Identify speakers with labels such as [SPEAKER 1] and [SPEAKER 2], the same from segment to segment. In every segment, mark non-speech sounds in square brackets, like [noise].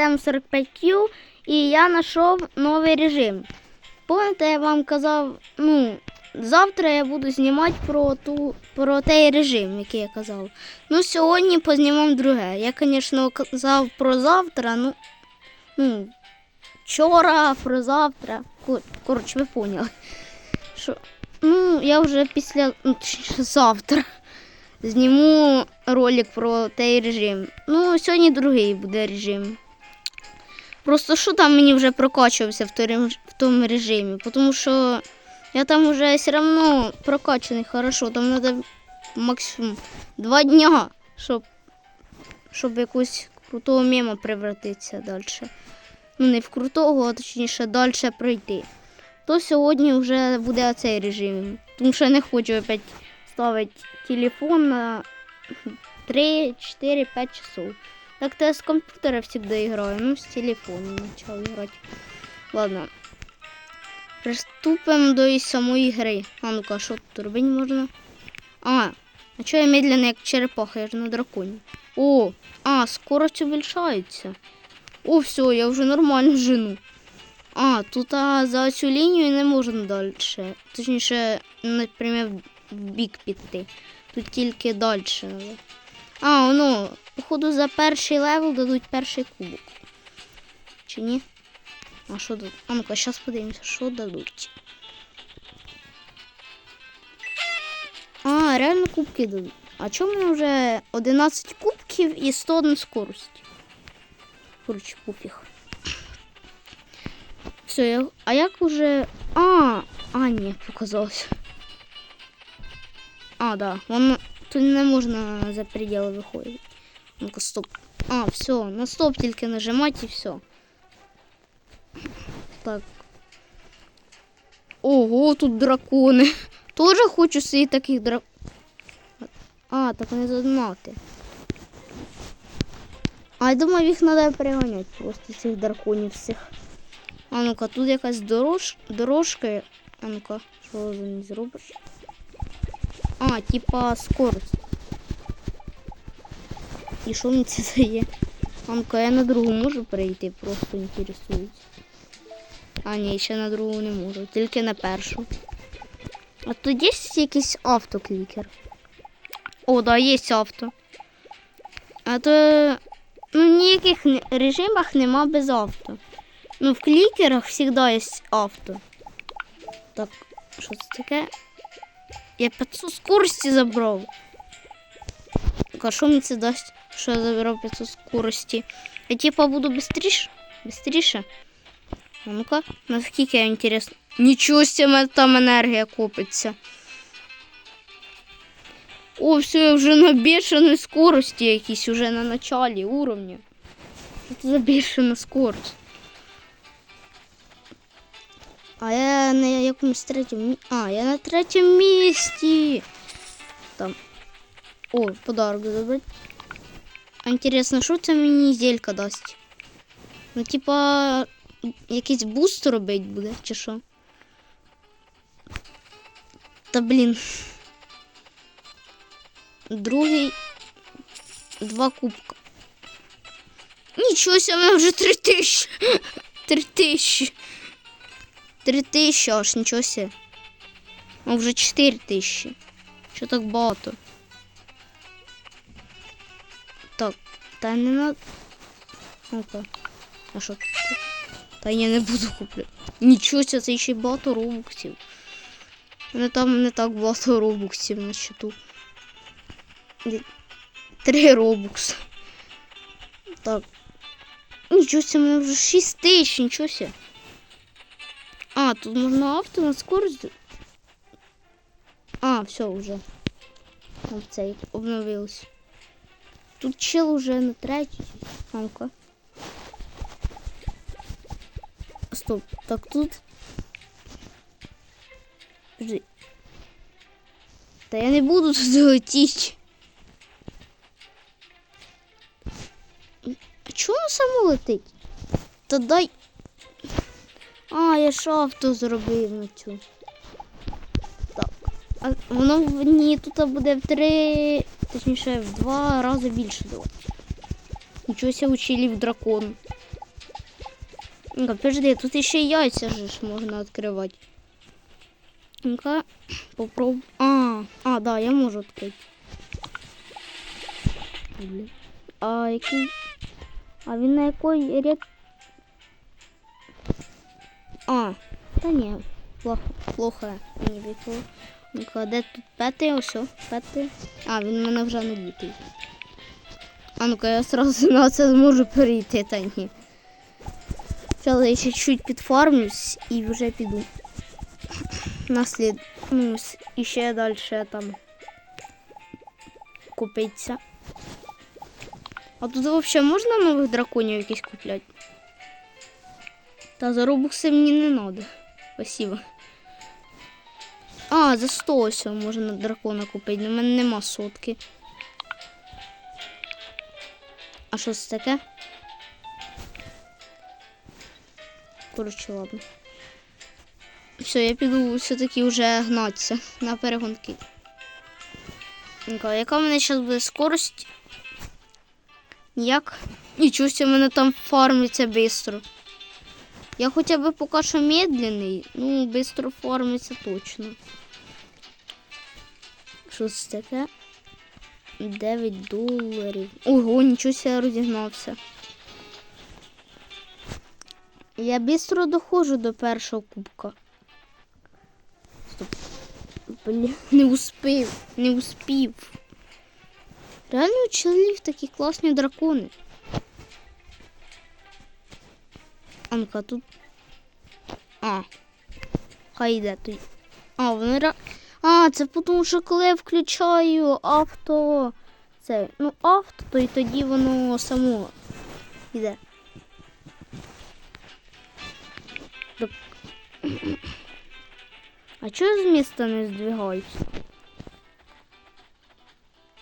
[SPEAKER 1] М45Q і я знайшов новий режим. Пам'ятаєте, я вам казав, ну, завтра я буду знімати про, ту, про той режим, який я казав. Ну, сьогодні познімемо друге. Я, звісно, казав про завтра, ну, ну вчора, про завтра. Коротше, ви поняли. Що, ну, я вже після ну, завтра зніму ролик про той режим. Ну, сьогодні другий буде режим. Просто що там мені вже прокачувався в, той в тому режимі, тому що я там вже все одно прокачаний хорошо, там треба максимум два дня, щоб, щоб якусь крутого мема превратитися далі. Ну, не в крутого, а точніше далі пройти. То сьогодні вже буде цей режим. Тому що я не хочу опять ставити телефон на 3, 4, 5 часов. Так-то я с компьютера всегда играю, ну с телефона начал играть. Ладно. Приступимо до самої гри. А ну-ка, що тут робити можна? А, а чого я медленно як черепаха, я ж на драконі. О, а, скорость увеличається. О, все, я вже нормально жену. А, тут а, за цю лінію не можна далі. Точніше, наприклад, в бік піти. Тут тільки далі. А, ну, походу за перший левел дадуть перший кубок. Чи ні? А що тут? А ну-ка, зараз подивимося, що дадуть. А, реально кубки дадуть. А чому мене вже 11 кубків і 101 скорость? Коротше, пофіг. Все, я... а як уже. А, а, ні, показалось. А, да, воно тут не можна за пределы виходити. Ну-ка, стоп. А, все, на стоп тільки нажимати і все. Так. Ого, тут дракони. [laughs] Тоже хочу собі таких драк... А, так не задмати. А я думаю, їх треба переганяти просто цих драконів всіх. А ну-ка, тут якась дорож... дорожка. А ну-ка, що за не зробиш? А, типа скорость. І що мені це дає? А ну-ка, я на другу можу перейти, просто інтересуюсь. А, ні, ще на другу не можу, тільки на першу. А тут є якийсь автоклікер? О, да, є авто. А то ну, ніяких режимах нема без авто. Ну, в клікерах завжди є авто. Так, що це таке? Я 500 скорості забрав. А що мені це дасть, що я забрав 500 скорості? Я типа буду быстріше? Быстріше? А ну-ка, наскільки я інтересно. Нічого себе, там енергія копиться. О, все, я вже на бешеной скорості якісь, уже на началі уровня. Це за бешена скорость? А я на якомусь третьому мі... А, я на третьому місці. Там. О, подарок забрати. А інтересно, що це мені зелька дасть? Ну, типа, якийсь буст робить буде, чи що? Та блін. Другий. Два кубка. Нічого себе, вже три тисячі. Три тисячі. Три тисячі аж нічого себе. А вже чотири тисячі. Що так багато? Та не надо. Ну-ка. А що тут? Та я не буду купляти. Нічого себе, це ще й багато робуксів. У мене там не так багато робуксів на счету. Три робукса. Так. Нічого себе, мене вже 6 тисяч, нічого себе. А, тут можно авто на скорость. А, все уже. Там цей обновилось. Тут чел уже на третій. А Ну-ка. Стоп, так тут. Подожди. Та я не буду тут летіти. А чому само летить? Та дай. А, я авто зробив на цю. Так. А воно мені тут буде в три, точніше, в два рази більше давати. Нічого учили в дракон. Ну-ка, подожди, тут ще й яйця же ж можна відкривати. Ну-ка, попробуй. А, а, да, я можу відкрити. Блін. А який. А він на якої рек. А, та ні, плохо, плохо мені випало. Ну-ка, де тут п'ятий? Ось, п'ятий. А, він в мене вже не літий. А ну-ка, я сразу на це зможу перейти, та ні. Зараз я ще чуть підфармлюсь і вже піду. Наслід. Ну, і ще далі там купиться. А тут взагалі можна нових драконів якісь купляти? Та за мені не треба. Спасибо. А, за 100 ось можна дракона купити. У мене нема сотки. А що це таке? Коротше, ладно. Все, я піду все-таки вже гнатися на перегонки. Яка в мене зараз буде скорость? Ніяк. Нічого, в мене там фармиться швидко. Я хоча б поки що медленний, ну, швидко фармиться точно. Що це таке? 9 доларів. Ого, нічого себе розігнався. Я швидко доходжу до першого кубка. Стоп. Блін, не успів, не успів. Реально у чоловік такі класні дракони. Анка тут. А. Хай йде. А, вони ра... А, це тому, що коли я включаю авто. Це, ну, авто, то і тоді воно само йде. Так. [clears throat] А чого з міста не здвигаюся?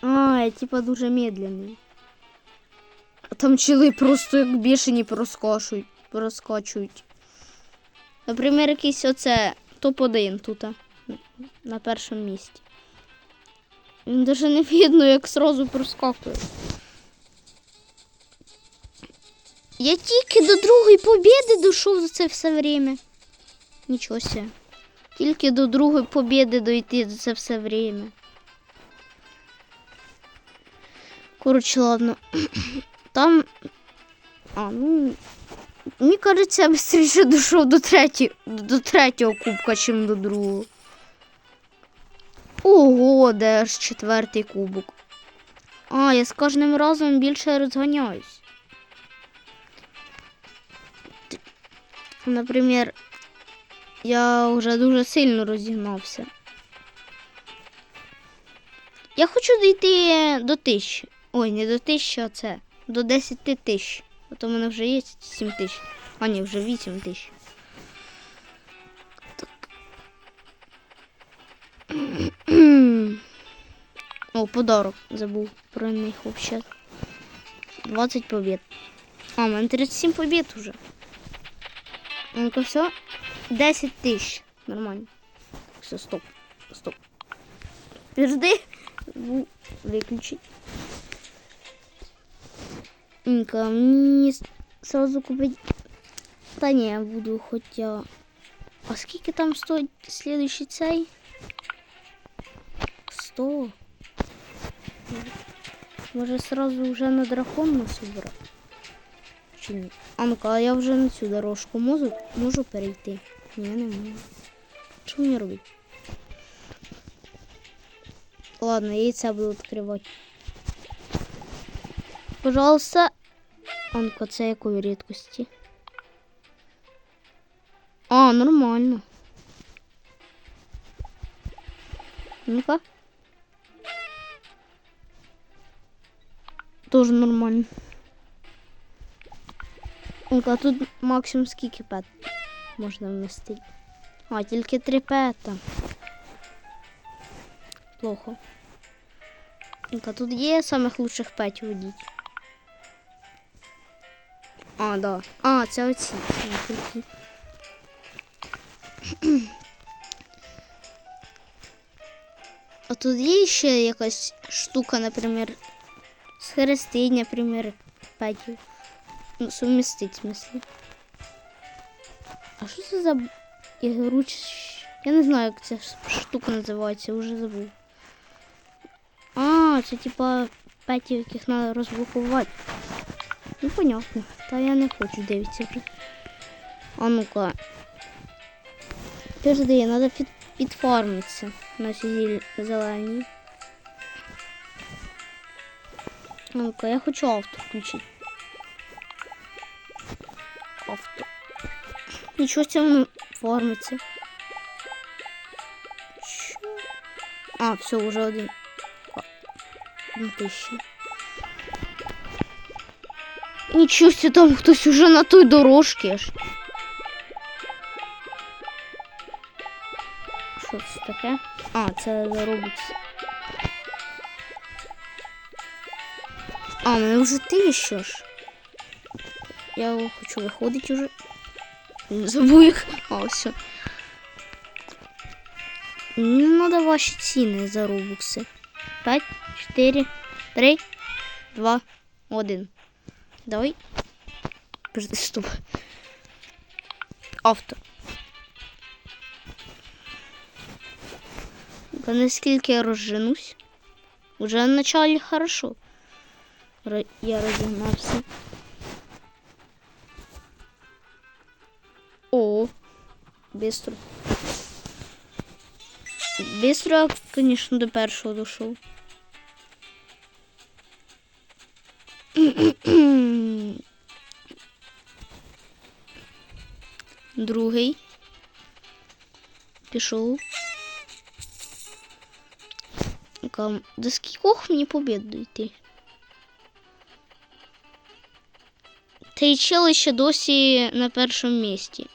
[SPEAKER 1] А, я типа дуже медленний. А там чили просто як бішені проскочують, проскочують. Наприклад, якийсь оце топ-1 тут на першому місці. Навіть не видно, як сразу проскакує. Я тільки до другої побіди дійшов за це все время. Нічого себе. Тільки до другої побіди дойти за це все время. Коротше, ладно. [clears throat] Там. А, ну. Мені кажеться, я швидше дійшов до, треті... до третього кубка, чим до другого. Ого, де ж четвертий кубок. А, я з кожним разом більше розганяюсь. Наприклад, я вже дуже сильно розігнався. Я хочу дійти до тисячі. Ой, не до тисячі, а це. До 10 тисяч. А то в мене вже є 7 тисяч. А ні, вже 8 тисяч. [clears throat] О, подарок забув про них взагалі. 20 побед. А, у мене 37 побед уже. Ну-ка, все. 10 тисяч. Нормально. Все, стоп. Стоп. Подожди. Забув Инка, мені сразу купить. Та ні, я буду хоча. А скільки там стоїть слідуючий цей? 100. Може сразу вже на дракон нас убрати? Чи ні? А ну-ка, я вже на цю дорожку можу, можу перейти? Ні, не можу. Що мені робити? Ладно, яйця буду відкривати. Пожалуйста. Анка, це якої рідкості? А, нормально. Ну-ка. Тоже нормально. Анка, тут максимум скільки пет можна вмістити. А, тільки три пета. Плохо. Анка, тут є самих лучших петів водіть. А, да. А, це оці. А тут є ще якась штука, наприклад, схрестить, наприклад, петів. Ну, сумістить, в смысле. А що це за ігруч? Я не знаю, як ця штука називається, вже забув. А, це типа петів, яких треба розблокувати. Ну, понятно. Та я не хочу дивитися. А ну-ка. Подожди, треба під, підфармитися на цій зель- зеленій. А Ну-ка, я хочу авто включити. Авто. Нічого це воно формиться. Що? А, все, уже один. Тисяча. Нічого себе, там хтось уже на той дорожці. Що це таке? А, це робиться. А, мене вже тисяча ж. Я хочу виходити вже. Забув їх. А, все. Ну, надо ваші ціни за робукси. 5, 4, 3, 2, 1. Давай. Подожди, стоп. Авто. Та наскільки я розженусь. Уже в началі хорошо. Ро- Я розігнався. О, быстро. Быстро, конечно, до першого дошов. Другий. Пішов. До скількох мені побід дійти? Та й чели ще досі на першому місці.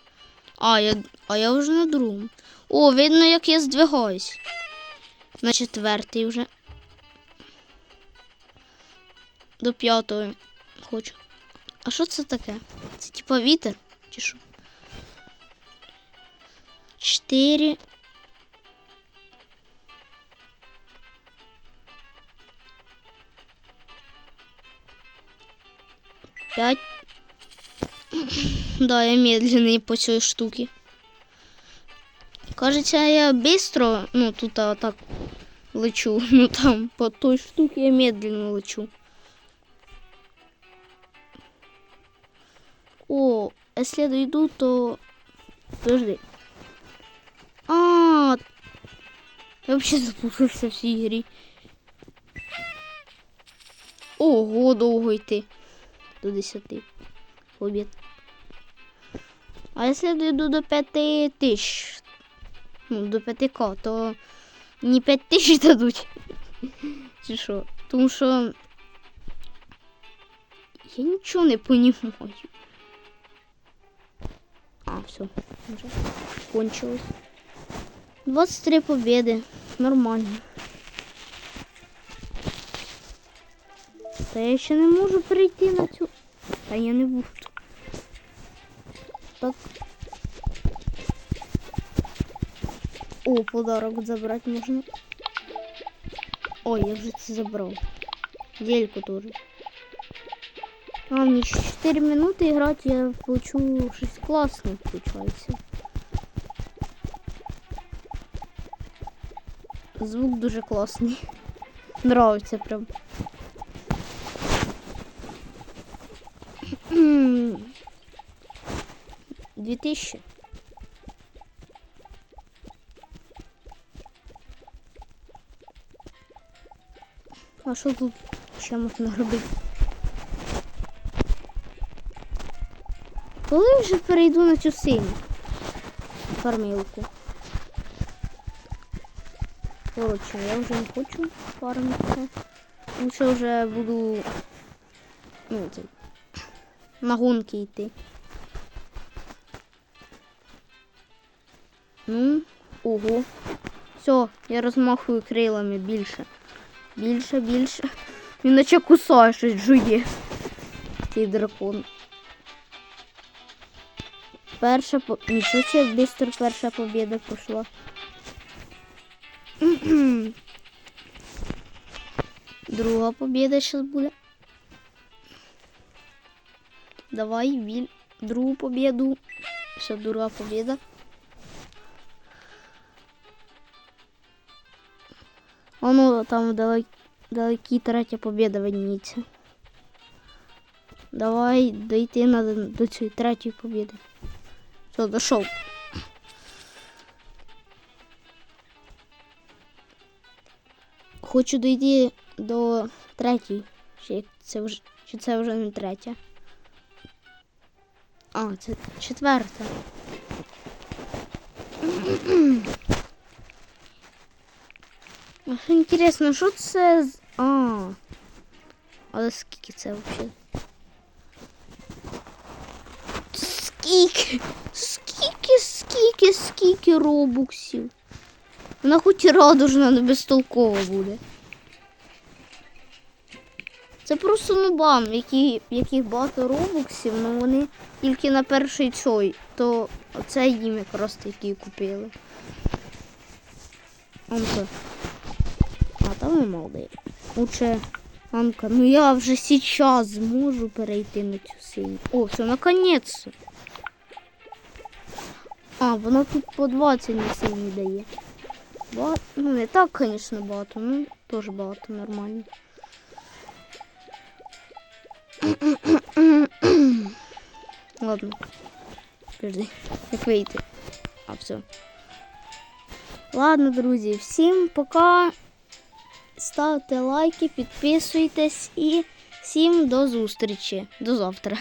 [SPEAKER 1] А, я, а я вже на другому. О, видно, як я здвигаюсь. На четвертий вже. До п'ятого хочу. А що це таке? Це типа вітер? Чи що? Чотири. П'ять. Да, я медленний по цій штуці. Кажеться, я быстро, ну тут а, так лечу. [laughs] Ну там по той штуці я медленно лечу. О, если я дойду, то... Подожди. А, я вообще запутався в цій грі. Ого, довго йти. До 10 побід. А якщо я дойду до 5 тисяч, ну, до 5к, то не 5 тисяч [laughs] дадуть. Чи що? Тому що я нічого не понімаю. А, все, вже кончилось. 23 победы. Нормально. Та я ще не можу перейти на цю. Та я не буду. Так. О, подарок забрати можна. Ой, я вже це забрав. Дельку теж. А, мені 4 минути грати, я получу щось класне, виходить. Звук дуже класний. Нравиться прям. [clears throat] Дві тисячі. А що тут ще можна робити? Коли вже перейду на цю синю фармілку? Коротше, я вже не хочу фармитися. Тому що вже буду ну, це, на гонки йти. Ну, ого. Все, я розмахую крилами більше. Більше, більше. Він наче кусає щось жує. Цей дракон. Перша по... Нічого себе бистро перша побіда пішла. Друга побіда зараз буде. Давай, віль. Другу побіду. Все, друга побіда. Воно там далек, далекі третя побіда видніється. Давай дойти надо до цієї третьої побіди. Все, дошов. Хочу дойти до третьої. Чи це вже, чи це вже не третя? А, це четверта. [clears throat] Інтересно, що це з. А. Але скільки це взагалі? Скільки? Скільки, скільки, скільки робуксів? Вона хоч і радужна, не безтолкова буде. Це просто нубам, які, яких багато робоксів, але вони тільки на перший цой, то оце їм якраз такі купили. Анка. А там і молодий. Лучше Анка, ну я вже сейчас зможу перейти на цю синю. О, все, наконец-то. А, воно тут по 20 на синій дає. Ба... Ну, не так, звісно, багато, ну теж багато нормально. [coughs] Ладно. Подожди, як вийти? А, все. Ладно, друзі, всім пока. Ставте лайки, підписуйтесь і всім до зустрічі. До завтра.